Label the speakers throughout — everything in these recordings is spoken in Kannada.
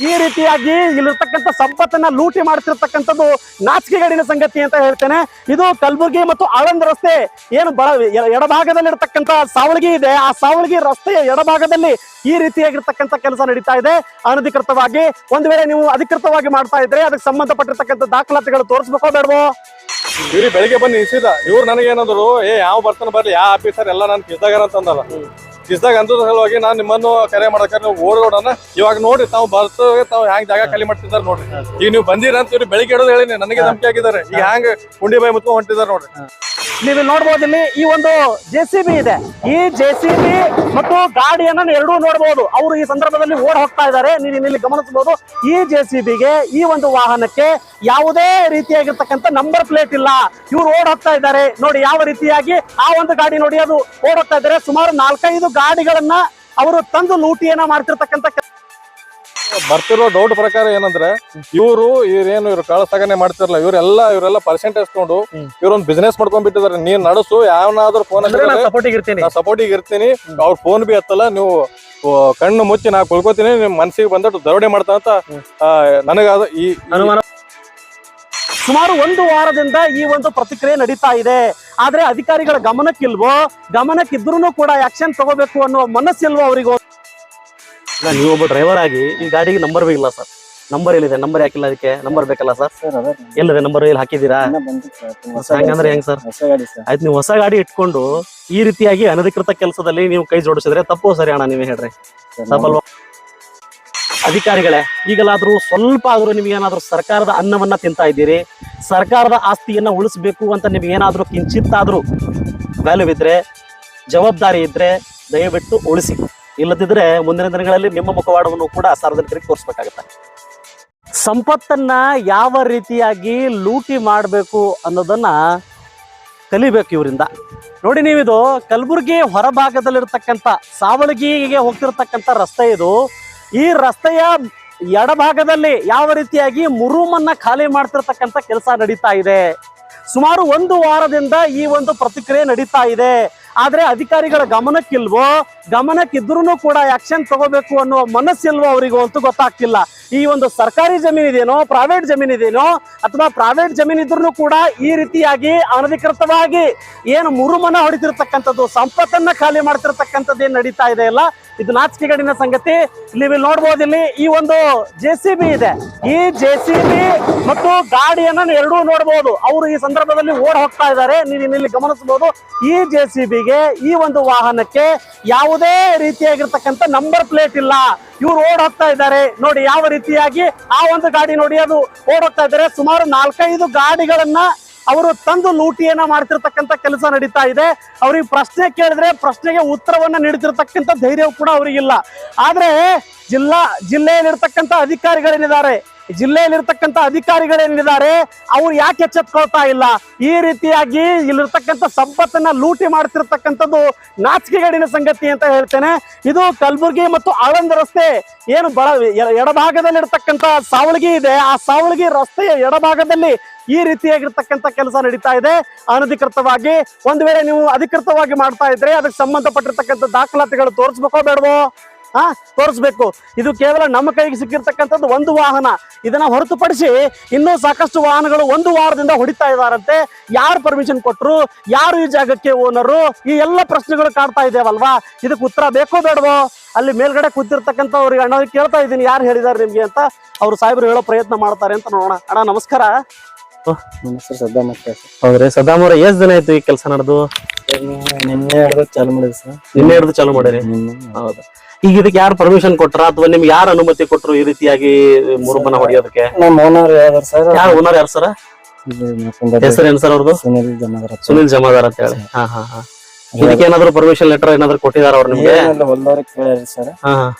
Speaker 1: ಈ ರೀತಿಯಾಗಿ ಇಲ್ಲಿರ್ತಕ್ಕಂಥ ಸಂಪತ್ತನ್ನ ಲೂಟಿ ಮಾಡ್ತಿರ್ತಕ್ಕಂಥದ್ದು ನಾಚಿಕೆಗಡಿನ ಸಂಗತಿ ಅಂತ ಹೇಳ್ತೇನೆ. ಇದು ಕಲಬುರಗಿ ಮತ್ತು ಆಳಂದ ರಸ್ತೆ ಏನು ಬಳ ಎಡಭಾಗದಲ್ಲಿ ಎಡಭಾಗದಲ್ಲಿರ್ತಕ್ಕಂಥ ಸಾವಳಗಿ ಇದೆ. ಆ ಸಾವಳಗಿ ರಸ್ತೆಯ ಎಡಭಾಗದಲ್ಲಿ ಈ ರೀತಿಯಾಗಿರ್ತಕ್ಕಂಥ ಕೆಲಸ ನಡೀತಾ ಇದೆ. ಅನಧಿಕೃತವಾಗಿ ಒಂದು ವೇಳೆ ನೀವು ಅಧಿಕೃತವಾಗಿ ಮಾಡ್ತಾ ಇದ್ರೆ ಅದಕ್ಕೆ ಸಂಬಂಧಪಟ್ಟಿರ್ತಕ್ಕಂಥ ದಾಖಲಾತಿಗಳು ತೋರಿಸ್ಬೇಕೋ ಬೇಡವೋ?
Speaker 2: ಇವ್ರಿ ಬೆಳಿಗ್ಗೆ ಬಂದು ನಿಲ್ಸಿದ. ಇವ್ರು ನನಗೇನಾದ್ರು, ಏ, ಯಾವ ಬರ್ತಾನೆ ಬರ್ಲಿ ಯಾವ ಆಫೀಸರ್ ಎಲ್ಲ ನಾನು ಕಿಸ್ದಾಗ ಅಂತಂದಲ್ಲ. ಕಿಸ್ದಾಗ ಅಂತ ಸಲುವಾಗಿ ನಾನು ನಿಮ್ಮನ್ನು ಕರೆ ಮಾಡಕ್ಕೆ ನೀವು ಓಡೋಡೋಣ ಇವಾಗ ನೋಡಿ ತಾವು ಬರ್ತವೆ ತಾವು ಹ್ಯಾಂಗ್ ಜಾಗ ಖಾಲಿ ಮಾಡ್ತಿದ್ದಾರೆ ನೋಡ್ರಿ. ಈಗ ನೀವು ಬಂದಿರ ಅಂತ ಇವ್ರು ಬೆಳಿಗ್ಗೆ ಇಡೋದು ಹೇಳಿ ನನಗೆ ನಂಬಿಕೆ ಆಗಿದ್ದಾರೆ ಈಗ ಹ್ಯಾಂಗ್ ಕುಂಡಿ ಬಾಯಿ ಮುತ್ಕೊಂಡ್ ಹೊಂಟಿದ್ದಾರೆ ನೋಡ್ರಿ.
Speaker 1: ನೀವು ನೋಡ್ಬೋದು ಇಲ್ಲಿ ಈ ಒಂದು ಜೆ ಇದೆ. ಈ ಜೆ ಮತ್ತು ಗಾಡಿಯನ್ನ ಎರಡೂ ನೋಡಬಹುದು ಅವರು ಈ ಸಂದರ್ಭದಲ್ಲಿ ಓಡ್ ಹೋಗ್ತಾ ಇದ್ದಾರೆ. ನೀವು ಇಲ್ಲಿ ಗಮನಿಸಬಹುದು, ಈ ಜೆ ಸಿ ಈ ಒಂದು ವಾಹನಕ್ಕೆ ಯಾವುದೇ ರೀತಿಯಾಗಿರ್ತಕ್ಕಂಥ ನಂಬರ್ ಪ್ಲೇಟ್ ಇಲ್ಲ. ಇವ್ರು ಓಡ್ ಹೋಗ್ತಾ ಇದ್ದಾರೆ. ನೋಡಿ, ಯಾವ ರೀತಿಯಾಗಿ ಆ ಒಂದು ಗಾಡಿ ನೋಡಿ, ಅದು ಓಡ್ ಹೋಗ್ತಾ ಇದ್ದಾರೆ. ಸುಮಾರು ನಾಲ್ಕೈದು ಗಾಡಿಗಳನ್ನ ಅವರು ತಂದು ಲೂಟಿಯನ್ನ ಮಾಡ್ತಿರ್ತಕ್ಕಂಥ
Speaker 2: ಬರ್ತಿರೋ ಡೌಟ್ ಪ್ರಕಾರ ಏನಂದ್ರೆ ಇವರು ಇವ್ರೇನು ಇವ್ರು ಕಳಸಾಗಣೆ ಮಾಡ್ತಿರಲ್ಲ ಇವರೆಲ್ಲ ಇವರೆಲ್ಲ ಪರ್ಸೆಂಟೇಜ್ ತಗೊಂಡು. ಇವ್ರೊಂದು ಬಿಸ್ನೆಸ್ ಮಾಡ್ಕೊಂಡ್ಬಿಟ್ಟಿದ್ದಾರೆ ನೀನ್ ನಡೆಸು ಯಾವನಾದ್ರೂ ಫೋನ್
Speaker 1: ಸಪೋರ್ಟಿಗೆ ಇರ್ತೀನಿ
Speaker 2: ಸಪೋರ್ಟಿಗೆ ಇರ್ತೀನಿ ಅವ್ರ ಫೋನ್ ಬಿ ಎತ್ತಲ್ಲ ನೀವು ಕಣ್ಣು ಮುಚ್ಚಿ ನಾ ಕುಳ್ಕೊತೀನಿ ನಿಮ್ ಮನ್ಸಿಗೆ ಬಂದಟ್ಟು ದರೋಡೆ ಮಾಡ್ತಾ ಅಂತ ನನಗಾದ ಈ
Speaker 1: ಸುಮಾರು ಒಂದು ವಾರದಿಂದ ಈ ಒಂದು ಪ್ರತಿಕ್ರಿಯೆ ನಡೀತಾ ಇದೆ. ಆದ್ರೆ ಅಧಿಕಾರಿಗಳ ಗಮನಕ್ಕಿಲ್ವೋ? ಗಮನಕ್ಕಿದ್ರು ಕೂಡ ಆಕ್ಷನ್ ತಗೋಬೇಕು ಅನ್ನೋ ಮನಸ್ಸಿಲ್ವೋ ಅವರಿಗೂ? ನೀವು ಒಬ್ಬ ಡ್ರೈವರ್ ಆಗಿ ಈ ಗಾಡಿಗೆ ನಂಬರ್ ಬೇಕಿಲ್ಲ ಸರ್ ನಂಬರ್ ಎಲ್ಲಿದೆ? ನಂಬರ್ ಯಾಕಿಲ್ಲ ಅದಕ್ಕೆ? ನಂಬರ್ ಬೇಕಲ್ಲ ಸರ್ ಎಲ್ಲಿದೆ? ನಂಬರ್ ಇಲ್ಲಿ ಹಾಕಿದ್ದೀರಾ? ಹಂಗಂದ್ರೆ ಹೆಂಗ್ ಸರ್ ಆಯ್ತು ನೀವು ಹೊಸ ಗಾಡಿ ಇಟ್ಕೊಂಡು ಈ ರೀತಿಯಾಗಿ ಅನಧಿಕೃತ ಕೆಲಸದಲ್ಲಿ ನೀವು ಕೈ ಜೋಡಿಸಿದ್ರೆ ತಪ್ಪು ಸರಿ ಅಣ್ಣ ನೀವೇ ಹೇಳ್ರಿ. ತಪ್ಪಲ್ವಾ ಅಧಿಕಾರಿಗಳೇ ಈಗಲಾದ್ರೂ ಸ್ವಲ್ಪ ಆದ್ರೂ ನಿಮ್ಗೆ ಏನಾದ್ರೂ ಸರ್ಕಾರದ ಅನ್ನವನ್ನ ತಿಂತಾ ಇದ್ದೀರಿ. ಸರ್ಕಾರದ ಆಸ್ತಿಯನ್ನ ಉಳಿಸ್ಬೇಕು ಅಂತ ನಿಮ್ಗೆ ಏನಾದ್ರೂ ಕಿಂಚಿತ್ತಾದ್ರೂ ವ್ಯಾಲ್ಯೂ ಇದ್ರೆ ಜವಾಬ್ದಾರಿ ಇದ್ರೆ ದಯವಿಟ್ಟು ಉಳಿಸಿ. ಇಲ್ಲದಿದ್ರೆ ಮುಂದಿನ ದಿನಗಳಲ್ಲಿ ನಿಮ್ಮ ಮುಖವಾಡವನ್ನು ಕೂಡ ಸಾರ್ವಜನಿಕರಿಗೆ ತೋರಿಸ್ಬೇಕಾಗತ್ತೆ. ಸಂಪತ್ತನ್ನ ಯಾವ ರೀತಿಯಾಗಿ ಲೂಟಿ ಮಾಡಬೇಕು ಅನ್ನೋದನ್ನ ಕಲಿಬೇಕು ಇವರಿಂದ. ನೋಡಿ ನೀವಿದು ಕಲಬುರಗಿ ಹೊರಭಾಗದಲ್ಲಿರ್ತಕ್ಕಂಥ, ಸಾವಳಗಿಗೆ ಹೋಗ್ತಿರ್ತಕ್ಕಂಥ ರಸ್ತೆ ಇದು. ಈ ರಸ್ತೆಯ ಎಡಭಾಗದಲ್ಲಿ ಯಾವ ರೀತಿಯಾಗಿ ಮುರುಮನ್ನ ಖಾಲಿ ಮಾಡ್ತಿರ್ತಕ್ಕಂಥ ಕೆಲಸ ನಡೀತಾ ಇದೆ. ಸುಮಾರು ಒಂದು ವಾರದಿಂದ ಈ ಒಂದು ಪ್ರತಿಕ್ರಿಯೆ ನಡೀತಾ ಇದೆ. ಆದ್ರೆ ಅಧಿಕಾರಿಗಳ ಗಮನಕ್ಕಿಲ್ವೋ ಗಮನಕ್ಕಿದ್ರೂ ಕೂಡ ಆಕ್ಷನ್ ತಗೋಬೇಕು ಅನ್ನೋ ಮನಸ್ಸಿಲ್ವೋ ಅವರಿಗೂ ಅಂತೂ ಗೊತ್ತಾಗ್ತಿಲ್ಲ. ಈ ಒಂದು ಸರ್ಕಾರಿ ಜಮೀನ್ ಇದೇನೋ ಪ್ರೈವೇಟ್ ಜಮೀನ್ ಇದೇನೋ ಅಥವಾ ಪ್ರೈವೇಟ್ ಜಮೀನ್ ಇದ್ರೂ ಕೂಡ ಈ ರೀತಿಯಾಗಿ ಅನಧಿಕೃತವಾಗಿ ಏನು ಮುರುಮನ ಹೊಡಿತಿರ್ತಕ್ಕಂಥದ್ದು, ಸಂಪತ್ತನ್ನ ಖಾಲಿ ಮಾಡ್ತಿರ್ತಕ್ಕಂಥದ್ದು ಏನ್ ನಡೀತಾ ಇದೆ ಅಲ್ಲ ಇದು ನಾಚಿಕೆಗಡಿನ ಸಂಗತಿ. ನೀವು ಇಲ್ಲಿ ನೋಡ್ಬೋದು ಇಲ್ಲಿ ಈ ಒಂದು ಜೆ ಇದೆ. ಈ ಜೆ ಮತ್ತು ಗಾಡಿಯನ್ನ ಎರಡೂ ನೋಡಬಹುದು ಅವರು ಈ ಸಂದರ್ಭದಲ್ಲಿ ಓಡ್ ಹೋಗ್ತಾ ಇದ್ದಾರೆ. ನೀವು ಇಲ್ಲಿ ಗಮನಿಸಬಹುದು. ಈ ಜೆ ಸಿ ಈ ಒಂದು ವಾಹನಕ್ಕೆ ಯಾವುದೇ ರೀತಿಯಾಗಿರ್ತಕ್ಕಂಥ ನಂಬರ್ ಪ್ಲೇಟ್ ಇಲ್ಲ. ಇವ್ರು ಓಡ್ ಹೋಗ್ತಾ ಇದ್ದಾರೆ. ನೋಡಿ, ಯಾವ ರೀತಿಯಾಗಿ ಆ ಒಂದು ಗಾಡಿ ನೋಡಿ, ಅದು ಓಡ್ ಹೋಗ್ತಾ ಇದ್ದಾರೆ. ಸುಮಾರು ನಾಲ್ಕೈದು ಗಾಡಿಗಳನ್ನ ಅವರು ತಂದು ಲೂಟಿಯನ್ನ ಮಾಡ್ತಿರ್ತಕ್ಕಂಥ ಕೆಲಸ ನಡೀತಾ ಇದೆ. ಅವ್ರಿಗೆ ಪ್ರಶ್ನೆ ಕೇಳಿದ್ರೆ ಪ್ರಶ್ನೆಗೆ ಉತ್ತರವನ್ನ ನೀಡ್ತಿರ್ತಕ್ಕಂಥ ಧೈರ್ಯವು ಕೂಡ ಅವರಿಗಿಲ್ಲ. ಆದ್ರೆ ಜಿಲ್ಲಾ, ಜಿಲ್ಲೆಯಲ್ಲಿರ್ತಕ್ಕಂಥ ಅಧಿಕಾರಿಗಳೇನಿದ್ದಾರೆ? ಜಿಲ್ಲೆಯಲ್ಲಿರ್ತಕ್ಕಂಥ ಅಧಿಕಾರಿಗಳೇನಿದ್ದಾರೆ? ಅವ್ರು ಯಾಕೆ ಎಚ್ಚೆತ್ಕೊಳ್ತಾ ಇಲ್ಲ? ಈ ರೀತಿಯಾಗಿ ಇಲ್ಲಿರ್ತಕ್ಕಂಥ ಸಂಪತ್ತನ್ನ ಲೂಟಿ ಮಾಡ್ತಿರ್ತಕ್ಕಂಥದ್ದು ನಾಚಿಕೆಗಡಿನ ಸಂಗತಿ ಅಂತ ಹೇಳ್ತೇನೆ. ಇದು ಕಲಬುರಗಿ ಮತ್ತು ಆಳಂದ ರಸ್ತೆ ಏನು ಬಳ ಎಡಭಾಗದಲ್ಲಿರ್ತಕ್ಕಂಥ ಸಾವಳಗಿ ಇದೆ. ಆ ಸಾವಳಗಿ ರಸ್ತೆಯ ಎಡಭಾಗದಲ್ಲಿ ಈ ರೀತಿಯಾಗಿರ್ತಕ್ಕಂಥ ಕೆಲಸ ನಡೀತಾ ಇದೆ. ಅನಧಿಕೃತವಾಗಿ ಒಂದು ವೇಳೆ ನೀವು ಅಧಿಕೃತವಾಗಿ ಮಾಡ್ತಾ ಇದ್ರೆ ಅದಕ್ಕೆ ಸಂಬಂಧಪಟ್ಟಿರ್ತಕ್ಕಂಥ ದಾಖಲಾತಿಗಳು ತೋರಿಸ್ಬೇಕೋ ಬೇಡವೋ? ಹಾ ತೋರಿಸ್ಬೇಕು. ಇದು ಕೇವಲ ನಮ್ಮ ಕೈಗೆ ಸಿಕ್ಕಿರ್ತಕ್ಕಂಥದ್ದು ಒಂದು ವಾಹನ. ಇದನ್ನ ಹೊರತುಪಡಿಸಿ ಇನ್ನೂ ಸಾಕಷ್ಟು ವಾಹನಗಳು ಒಂದು ವಾರದಿಂದ ಹೊಡಿತಾ ಇದಾರಂತೆ ಯಾರು ಪರ್ಮಿಷನ್ ಕೊಟ್ರು? ಯಾರು ಈ ಜಾಗಕ್ಕೆ ಓನರು? ಈ ಎಲ್ಲ ಪ್ರಶ್ನೆಗಳು ಕಾಡ್ತಾ ಇದ್ದೇವಲ್ವಾ? ಇದಕ್ಕೆ ಉತ್ತರ ಬೇಕೋ ಬೇಡವೋ? ಅಲ್ಲಿ ಮೇಲ್ಗಡೆ ಕೂತಿರ್ತಕ್ಕಂಥ ಅವ್ರಿಗೆ ಅಣ್ಣ ಕೇಳ್ತಾ ಇದ್ದೀನಿ. ಯಾರು ಹೇಳಿದಾರೆ ನಿಮಗೆ ಅಂತ? ಅವ್ರು ಸಾಹೇಬರು ಹೇಳೋ ಪ್ರಯತ್ನ ಮಾಡ್ತಾರೆ ಅಂತ ನೋಡೋಣ. ಅಣ್ಣ, ನಮಸ್ಕಾರ.
Speaker 3: ನಮ್ಮ ಹೆಸರು ಸದ್ದಾಮ್ ಸರ್
Speaker 1: ಹೌದ್ರಿ ಸದಾಮ್ ಅವ್ರ ಎಷ್ಟ್ ದಿನ ಆಯ್ತು ಈ ಕೆಲಸ ನಡೆದು?
Speaker 3: ನಿನ್ನೆ ಹಿಡ್ದು ಚಾಲು ಮಾಡಿದ್ವಿ ಸರ್.
Speaker 1: ನಿನ್ನೆ ಹಿಡಿದು ಚಾಲು ಮಾಡಿರಿ?
Speaker 3: ನಿನ್ನೆ.
Speaker 1: ಹೌದು. ಈಗ ಇದಕ್ಕೆ ಯಾರು ಪರ್ಮಿಷನ್ ಕೊಟ್ರ? ಅಥವಾ ನಿಮ್ಗೆ ಯಾರು ಅನುಮತಿ ಕೊಟ್ರು ಈ ರೀತಿಯಾಗಿ ಮುರುಬನ ಹೊಡೆಯೋದಕ್ಕೆ?
Speaker 3: ನಮ್ಮ ಓನರ್ ಯಾವ್ದಾರ ಸರ್?
Speaker 1: ಯಾರು ಓನರ್ ಯಾರು ಸರ್?
Speaker 3: ಇದು
Speaker 1: ಹೆಸರು ಏನ್ ಸರ್ ಅವ್ರದ್ದು
Speaker 3: ಸುನಿಲ್ ಜಮಾದಾರ್
Speaker 1: ಸುನಿಲ್ ಜಮಾದಾರ್ ಅಂತ ಹೇಳಿ ಹಾ ಹಾ ಹಾ. ಇದಕ್ಕೆ ಏನಾದ್ರು ಪರ್ಮಿಷನ್ ಲೆಟರ್ ಏನಾದ್ರು ಕೊಟ್ಟಿದಾರ ಅವ್ರ ನಿಮ್ಗೆ?
Speaker 3: ಹೊಲ್ದವ್ರಿಗೆ ಕೇಳಿ ಸರ್.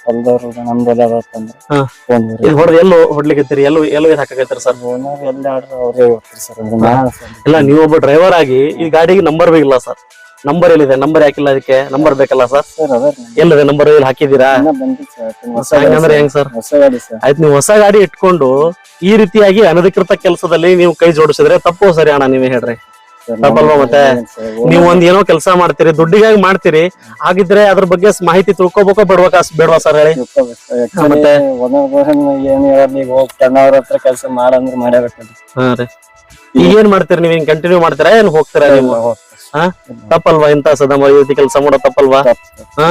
Speaker 3: ಹೊಲ್ದವ್ರು ನಮ್ದು
Speaker 1: ಹಾ.
Speaker 3: ಫೋನ್
Speaker 1: ಇದು ಹೊಡೆದು ಎಲ್ಲೋ ಹೊಡ್ಲಿಕತ್ತೀರಿ? ಎಲ್ಲೋ ಎಲ್ಲೋ ಹಾಕಕತ್ತೀರಿ ಸರ್
Speaker 3: ಓನರ್ ಎಲ್ಲಿ ಅವ್ರೇ ಹೋಗ್ತಾರೆ ಸರ್
Speaker 1: ಇಲ್ಲ ನೀವು ಒಬ್ಬ ಡ್ರೈವರ್ ಆಗಿ ಈ ಗಾಡಿಗೆ ನಂಬರ್ ಬೇಕಿಲ್ಲ ಸರ್ ನಂಬರ್ ಎಲ್ಲಿದೆ? ನಂಬರ್ ಹಾಕಿಲ್ಲ ಅದಕ್ಕೆ? ನಂಬರ್ ಬೇಕಲ್ಲ ಸರ್ ಎಲ್ಲದೆ? ನಂಬರ್ ಇಲ್ಲಿ
Speaker 3: ಹಾಕಿದೀರಾ
Speaker 1: ಹಂಗಂದ್ರೆ ಹೆಂಗ್
Speaker 3: ಸರ್
Speaker 1: ಆಯ್ತು ನೀವು ಹೊಸ ಗಾಡಿ ಇಟ್ಕೊಂಡು ಈ ರೀತಿಯಾಗಿ ಅನಧಿಕೃತ ಕೆಲಸದಲ್ಲಿ ನೀವು ಕೈ ಜೋಡಿಸಿದ್ರೆ ತಪ್ಪು ಸರಿ ಅಣ್ಣ ನೀವೇ ಹೇಳ್ರಿ. ತಪ್ಪಲ್ವಾ ಮತ್ತೆ? ನೀವು ಒಂದ್ ಏನೋ ಕೆಲಸ ಮಾಡ್ತೀರಿ ದುಡ್ಡಿಗಾಗಿ ಮಾಡ್ತೀರಿ ಹಾಗಿದ್ರೆ ಅದ್ರ ಬಗ್ಗೆ ಮಾಹಿತಿ ತಿಳ್ಕೊಬೇಕೋ ಬಿಡ್ಬೇಕ ಬೇಡವಾ ಸರ್ ಹೇಳಿ? ಮತ್ತೆ?
Speaker 3: ಏನ್ ಹೇಳೋದು ಈಗ ಹೋಗಿ ಅವ್ರ ಹತ್ರ ಕೆಲಸ ಮಾಡಂದ್ರೆ ಮಾಡಬೇಕಲ್ಲ
Speaker 1: ಹಾ ರೀ. ಈಗ ಏನ್ ಮಾಡ್ತೀರಿ ನೀವ್? ಹಿಂಗ್ ಕಂಟಿನ್ಯೂ ಮಾಡ್ತೀರಾ? ಏನ್ ಹೋಗ್ತೀರಾ ನೀವು? ಹಾ? ತಪ್ಪಲ್ವಾ ಇಂತ ಸದಮ ರೀತಿ ಕೆಲಸ ಮಾಡೋ ತಪ್ಪಲ್ವಾ? ಹಾ?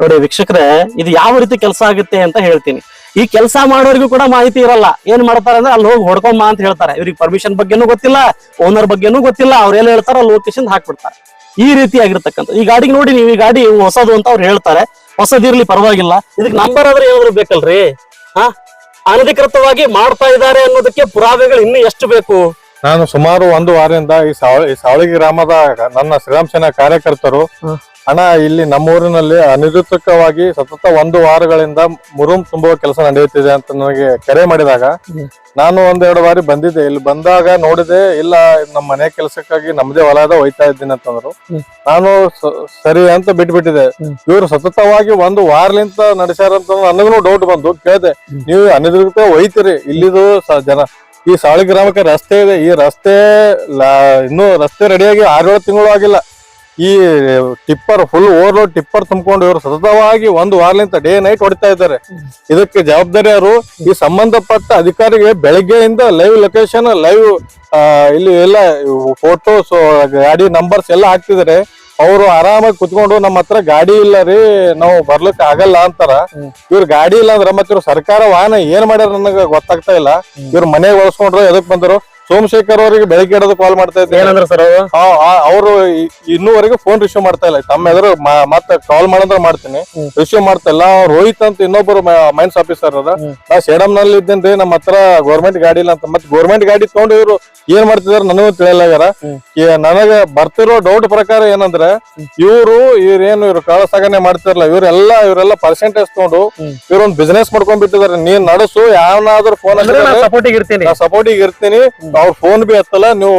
Speaker 1: ನೋಡಿ ವೀಕ್ಷಕರೇ ಇದು ಯಾವ ರೀತಿ ಕೆಲಸ ಆಗುತ್ತೆ ಅಂತ ಹೇಳ್ತೀನಿ. ಈ ಕೆಲಸ ಮಾಡೋರಿಗೂ ಕೂಡ ಮಾಹಿತಿ ಇರಲ್ಲ. ಏನ್ ಮಾಡ್ತಾರೆ ಅಂದ್ರೆ ಅಲ್ಲಿ ಹೋಗಿ ಹೊಡ್ಕೊಂಬ ಅಂತ ಹೇಳ್ತಾರೆ. ಇವ್ರಿಗೆ ಪರ್ಮಿಷನ್ ಬಗ್ಗೆನೂ ಗೊತ್ತಿಲ್ಲ ಓನರ್ ಬಗ್ಗೆನೂ ಗೊತ್ತಿಲ್ಲ ಅವ್ರು ಎಲ್ಲಿ ಹೇಳ್ತಾರ ಲೊಕೇಶನ್ ಹಾಕ್ಬಿಡ್ತಾರೆ. ಈ ರೀತಿ ಆಗಿರ್ತಕ್ಕಂಥ ಈ ಗಾಡಿಗೆ ನೋಡಿ ನೀವು ಈ ಗಾಡಿ ಹೊಸದು ಅಂತ ಅವ್ರು ಹೇಳ್ತಾರೆ. ಹೊಸದಿರ್ಲಿ ಪರವಾಗಿಲ್ಲ. ಇದಕ್ಕೆ ನಂಬರ್ ಆದ್ರೆ ಏನಾದ್ರು ಬೇಕಲ್ರಿ? ಹಾ? ಅನಧಿಕೃತವಾಗಿ ಮಾಡ್ತಾ ಇದ್ದಾರೆ ಅನ್ನೋದಕ್ಕೆ ಪುರಾವೆಗಳು ಇನ್ನೂ ಎಷ್ಟು ಬೇಕು?
Speaker 2: ನಾನು ಸುಮಾರು ಒಂದು ವಾರದಿಂದ ಈ ಸಾವಳಿ ಸಾವಳಗಿ ಗ್ರಾಮದ ನನ್ನ ಶ್ರೀರಾಮ್ ಸೇನಾ ಕಾರ್ಯಕರ್ತರು. ಹಣ ಇಲ್ಲಿ ನಮ್ಮೂರಿನಲ್ಲಿ ಅನಧಿಕೃತವಾಗಿ ಸತತ ಒಂದು ವಾರಗಳಿಂದ ಮುರುಮ್ ತುಂಬುವ ಕೆಲಸ ನಡೆಯುತ್ತಿದೆ ಅಂತ ನನಗೆ ಕರೆ ಮಾಡಿದಾಗ ನಾನು ಒಂದೆರಡು ಬಾರಿ ಬಂದಿದ್ದೆ. ಇಲ್ಲಿ ಬಂದಾಗ ನೋಡಿದೆ, ಇಲ್ಲ, ನಮ್ಮ ಮನೆ ಕೆಲಸಕ್ಕಾಗಿ ನಮ್ಮದೇ ಹೊಲದ ಒಯ್ತಾ ಇದ್ದೀನಿ ಅಂತಂದ್ರು. ನಾನು ಸರಿ ಅಂತ ಬಿಟ್ಬಿಟ್ಟಿದೆ
Speaker 1: ಬಿಟ್ಟಿದೆ
Speaker 2: ಇವರು ಸತತವಾಗಿ ಒಂದು ವಾರಲಿಂತ ನಡೆಸ್ಯಾರಂತ ನನಗೂ ಡೌಟ್ ಬಂದು ಕೇಳಿದೆ. ನೀವು ಅನಿರುತ್ತ ಒಯ್ತೀರಿ ಇಲ್ಲಿದು ಜನ, ಈ ಸಾಳಿ ಗ್ರಾಮಕ್ಕೆ ರಸ್ತೆ ಇದೆ. ಈ ರಸ್ತೆ ಇನ್ನೂ ರಸ್ತೆ ರೆಡಿಯಾಗಿ ಆರೇಳು ತಿಂಗಳು ಆಗಿಲ್ಲ. ಈ ಟಿಪ್ಪರ್ ಫುಲ್ ಓವರ್ಲೋಡ್ ಟಿಪ್ಪರ್ ತುಂಬಿಕೊಂಡು ಇವರು ಸತತವಾಗಿ ಒಂದು ವಾರಲಿಂದ ಡೇ ನೈಟ್ ಹೊಡಿತಾ ಇದ್ದಾರೆ. ಇದಕ್ಕೆ ಜವಾಬ್ದಾರಿ ಅವರು ಈ ಸಂಬಂಧಪಟ್ಟ ಅಧಿಕಾರಿಗೆ ಬೆಳಗ್ಗೆಯಿಂದ ಲೈವ್ ಲೊಕೇಶನ್ ಲೈವ್ ಇಲ್ಲಿ ಎಲ್ಲ ಫೋಟೋಸ್ ಗಾಡಿ ನಂಬರ್ಸ್ ಎಲ್ಲ ಹಾಕ್ತಿದ್ದಾರೆ. ಅವರು ಆರಾಮಾಗಿ ಕುತ್ಕೊಂಡು ನಮ್ಮ ಹತ್ರ ಗಾಡಿ ಇಲ್ಲ ರೀ, ನಾವು ಬರ್ಲಿಕ್ಕೆ ಆಗಲ್ಲ ಅಂತಾರ. ಇವ್ರು ಗಾಡಿ ಇಲ್ಲ ಅಂದ್ರೆ ಮತ್ತೆ ಸರ್ಕಾರ ವಾಹನ ಏನ್ ಮಾಡ್ಯಾರ ನನಗೆ ಗೊತ್ತಾಗ್ತಾ ಇಲ್ಲ. ಇವ್ರ ಮನೆಗೆ ಬಳಸ್ಕೊಂಡ್ರು ಎದಕ್ ಬಂದರು? ಸೋಮಶೇಖರ್ ಅವರಿಗೆ ಬೆಳಗ್ಗೆ ಇಡೋದು ಕಾಲ್ ಮಾಡ್ತಾ ಇದ್ದೆ.
Speaker 1: ಏನಂದ್ರೆ ಸರ್ ಅವರು?
Speaker 2: ಇನ್ನೂವರೆಗೂ ಫೋನ್ ರಿಸೀವ್ ಮಾಡ್ತಾ ಇಲ್ಲ. ತಮ್ಮ ಎದುರು ಮತ್ತೆ ಕಾಲ್ ಮಾಡಂದ್ರೆ ಮಾಡ್ತೀನಿ. ರಿಸೀವ್ ಮಾಡ್ತಾ ಇಲ್ಲ. ರೋಹಿತ್ ಅಂತ ಇನ್ನೊಬ್ಬರು ಮೈನ್ಸ್ ಆಫೀಸರ್ ಅದ. ನಾ ಸೇಡಮ್ನಲ್ಲಿ ಇದ್ದೇನ್ರಿ ನಮ್ಮ ಹತ್ರ ಗೌರ್ಮೆಂಟ್ ಗಾಡಿ ಇಲ್ಲ ಅಂತ. ಮತ್ತೆ ಗೌರ್ಮೆಂಟ್ ಗಾಡಿ ತಗೊಂಡು ಇವರು ಏನ್ ಮಾಡ್ತಿದಾರ ನನಗೂ ತಿಳಿಯಲ್ಲ ನನಗೆ ಬರ್ತಿರೋ ಡೌಟ್ ಪ್ರಕಾರ ಏನಂದ್ರೆ ಇವರು ಇವ್ರೇನು ಇವ್ರು ಕಾಳ ಸಾಗಣೆ ಮಾಡ್ತಿರಲ್ಲ ಇವರೆಲ್ಲ ಇವರೆಲ್ಲ ಪರ್ಸೆಂಟೇಜ್ ತಗೊಂಡು ಇವರೊಂದು ಬಿಸ್ನೆಸ್ ಮಾಡ್ಕೊಂಡ್ಬಿಟ್ಟಿದಾರೆ ನೀನ್ ನಡೆಸು ಯಾವನಾದ್ರೂ ಫೋನ್
Speaker 1: ಸಪೋರ್ಟಿಗೆ ಇರ್ತೀನಿ.
Speaker 2: ಸಪೋರ್ಟಿಗೆ ಇರ್ತೀನಿ. ಅವ್ರ ಫೋನ್ ಬಿ ಎತ್ತಲ್ಲ ನೀವು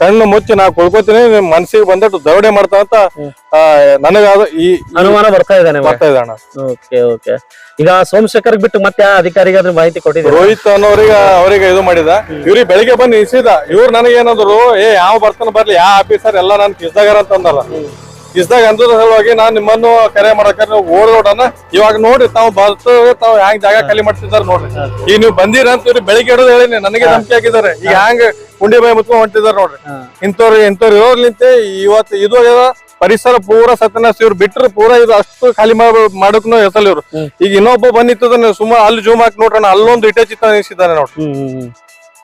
Speaker 2: ಕಣ್ಣು ಮುಚ್ಚಿ ನಾ ಕುಳ್ಕೊತೀನಿ ನಿಮ್ ಮನ್ಸಿಗೆ ಬಂದಟ್ಟು ದರೋಡೆ ಮಾಡ್ತಾ ಅಂತ ನನಗಾದ ಈ
Speaker 1: ಅನುಮಾನ ಬರ್ತಾ ಇದ್ದಾನೆ
Speaker 2: ಬರ್ತಾ ಇದ್ದಾನ.
Speaker 1: Okay okay. ಈಗ ಸೋಮಶೇಖರ್ ಬಿಟ್ಟು ಮತ್ತೆ ಅಧಿಕಾರಿಗೆ ಅದ್ರ ಮಾಹಿತಿ ಕೊಟ್ಟಿದ್ದೆ
Speaker 2: ರೋಹಿತ್ ಅನ್ನೋರಿಗೆ ಅವರಿಗೆ ಇದು ಮಾಡಿದ. ಇವ್ರಿಗೆ ಬೆಳಿಗ್ಗೆ ಬಂದು ನಿಲ್ಸಿದ. ಇವ್ರು ನನಗೇನಾದ್ರು ಏ ಯಾವ ಬರ್ತಾನ ಬರ್ಲಿ ಯಾವ ಆಫೀಸರ್ ಎಲ್ಲ ನಾನು ಕಿಸ್ದಾಗಾರ ಅಂತ ಕಿಸ್ದಾಗ ಅಂದ್ರ ಸಲುವಾಗಿ ನಾನ್ ನಿಮ್ಮನ್ನು ಕರೆ ಮಾಡಕ ನೀವು ನೋಡೋಣ ಇವಾಗ ನೋಡಿ ತಾವು ಬರ್ತೇವೆ ತಾವು ಹ್ಯಾಂಗ್ ಜಾಗ ಖಾಲಿ ಮಾಡ್ತಿದ್ದಾರೆ ನೋಡ್ರಿ. ಈ ನೀವು ಬಂದಿರ ಅಂತ ಬೆಳಿಗ್ಗೆ ಇಡೋದು ಹೇಳಿ ನನಗೆ ನಂಬಿಕೆ ಹಾಕಿದ್ದಾರೆ. ಈಗ ಹ್ಯಾಂಗ್ ಕುಂಡಿ ಬಾಯಿ ಮುತ್ಕೊಂಡ್ ಹೊಂಟಿದಾರ ನೋಡ್ರಿ. ಇಂಥವ್ರು ಇಂಥವ್ರು ಇರೋರ್ಲಿಂತೆ ಇವತ್ತು ಇದು ಪರಿಸರ ಪೂರ ಸತ್ಯನಾಶ. ಇವ್ರು ಬಿಟ್ರೆ ಪೂರ ಇದು ಅಷ್ಟು ಖಾಲಿ ಮಾಡಕ್ನು ಹೆಸಲ್ ಇವ್ರು. ಈಗ ಇನ್ನೊಬ್ಬ ಬಂದಿತ್ತು ಸುಮಾರು ಅಲ್ಲಿ ಜೂಮ್ ಹಾಕಿ ನೋಡ್ರಣ ಅಲ್ಲೊಂದು ಚಿತ್ರ ನಿಲ್ಸಿದ್ದಾನೆ ನೋಡ್ರಿ.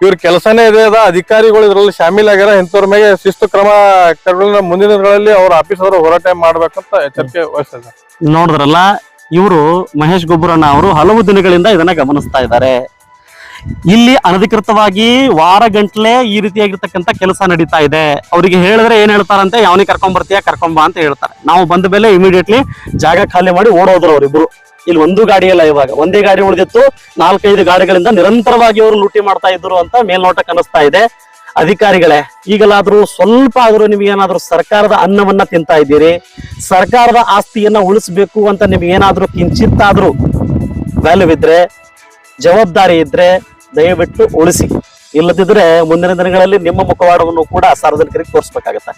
Speaker 2: ಇವ್ರ ಕೆಲಸನೇ ಇದೆ, ಅದ ಅಧಿಕಾರಿಗಳು ಇದ್ರಲ್ಲಿ ಶಾಮೀಲ್ ಆಗ್ಯಾರ ಇಂಥವ್ರ ಮೇಲೆ ಶಿಸ್ತು ಕ್ರಮ ಕೈಗೊಳ್ಳ ಮುಂದಿನ ದಿನಗಳಲ್ಲಿ ಅವ್ರ ಆಫೀಸ್ ಅವರು ಹೋರಾಟ ಮಾಡ್ಬೇಕಂತ ಎಚ್ಚರಿಕೆ ವಹಿಸಿದೆ
Speaker 1: ನೋಡಿದ್ರಲ್ಲ, ಇವರು ಮಹೇಶ್ ಗೊಬ್ಬರಣ್ಣ ಅವರು ಹಲವು ದಿನಗಳಿಂದ ಇದನ್ನ ಗಮನಿಸ್ತಾ ಇದ್ದಾರೆ. ಇಲ್ಲಿ ಅನಧಿಕೃತವಾಗಿ ವಾರ ಗಂಟ್ಲೆ ಈ ರೀತಿಯಾಗಿರ್ತಕ್ಕಂಥ ಕೆಲಸ ನಡೀತಾ ಇದೆ. ಅವರಿಗೆ ಹೇಳಿದ್ರೆ ಏನ್ ಹೇಳ್ತಾರಂತೆ? ಯಾವನಿಗೆ ಕರ್ಕೊಂಡ್ ಬರ್ತೀಯಾ? ಬಾ ಅಂತ ಹೇಳ್ತಾರೆ. ನಾವು ಬಂದ ಮೇಲೆ ಇಮಿಡಿಯೇಟ್ಲಿ ಜಾಗ ಖಾಲಿ ಮಾಡಿ ಓಡೋದ್ರು ಅವರಿಬ್ರು. ಇಲ್ಲಿ ಒಂದು ಗಾಡಿ ಇಲ್ಲ ಇವಾಗ. ಒಂದೇ ಗಾಡಿ ಉಳಿದಿತ್ತು. ನಾಲ್ಕೈದು ಗಾಡಿಗಳಿಂದ ನಿರಂತರವಾಗಿ ಅವರು ಲೂಟಿ ಮಾಡ್ತಾ ಇದ್ರು ಅಂತ ಮೇಲ್ನೋಟಕ್ಕೆ ಅನಿಸ್ತಾ ಇದೆ. ಅಧಿಕಾರಿಗಳೇ, ಈಗಲಾದ್ರೂ ಸ್ವಲ್ಪ ಆದ್ರೂ ನಿಮ್ಗೆ ಏನಾದ್ರೂ ಸರ್ಕಾರದ ಅನ್ನವನ್ನ ತಿಂತಾ ಇದ್ದೀರಿ. ಸರ್ಕಾರದ ಆಸ್ತಿಯನ್ನ ಉಳಿಸ್ಬೇಕು ಅಂತ ನಿಮ್ಗೆ ಏನಾದ್ರೂ ಕಿಂಚಿತ್ತಾದ್ರೂ ವ್ಯಾಲ್ಯೂ ಇದ್ರೆ, ಜವಾಬ್ದಾರಿ ಇದ್ರೆ ದಯವಿಟ್ಟು ಉಳಿಸಿ. ಇಲ್ಲದಿದ್ರೆ ಮುಂದಿನ ದಿನಗಳಲ್ಲಿ ನಿಮ್ಮ ಮುಖವಾಡವನ್ನು ಕೂಡ ಸಾರ್ವಜನಿಕರಿಗೆ ತೋರಿಸ್ಬೇಕಾಗತ್ತೆ.